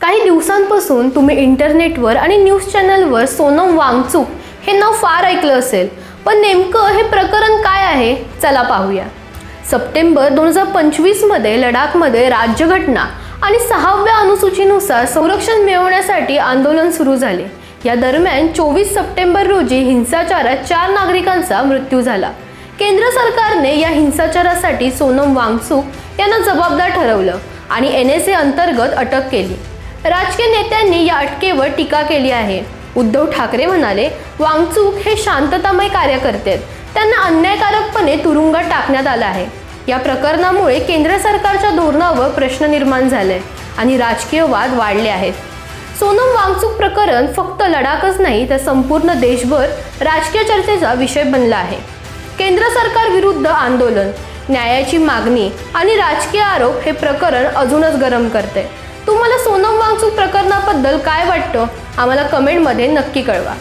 काही दिवसांपासून तुम्ही इंटरनेटवर आणि न्यूज चॅनलवर सोनम वांगचूक हे नाव फार ऐकलं असेल. पण नेमकं हे प्रकरण काय आहे? चला पाहूया. सप्टेंबर दोन हजार पंचवीसमध्ये लडाखमध्ये राज्यघटना आणि सहाव्या अनुसूचीनुसार संरक्षण मिळवण्यासाठी आंदोलन सुरू झाले. या दरम्यान चोवीस सप्टेंबर रोजी हिंसाचारात चार नागरिकांचा मृत्यू झाला. केंद्र सरकारने या हिंसाचारासाठी सोनम वांगचूक यांना जबाबदार ठरवलं आणि एन एस ए अंतर्गत अटक केली. राजकीय नेत्यांनी या अटकेवर टीका केली आहे. उद्धव ठाकरे म्हणाले वांगचूक हे शांततामय कार्यकर्ते आहेत त्यांना अन्यायकारकपणे तुरुंगात टाकण्यात आलं आहे. या प्रकरणामुळे केंद्र सरकारच्या धोरणावर प्रश्न निर्माण झाले आणि राजकीय वाद वाढले आहेत. सोनम वांगचूक प्रकरण फक्त लडाखच नाही तर संपूर्ण देशभर राजकीय चर्चेचा विषय बनला आहे. केंद्र सरकार विरुद्ध आंदोलन न्यायाची मागणी आणि राजकीय आरोप हे प्रकरण अजूनच गरम करते. तुम्हाला सोनम वांगचूक प्रकरणाबद्दल काय वाटतं? आम्हाला कमेंटमध्ये नक्की कळवा.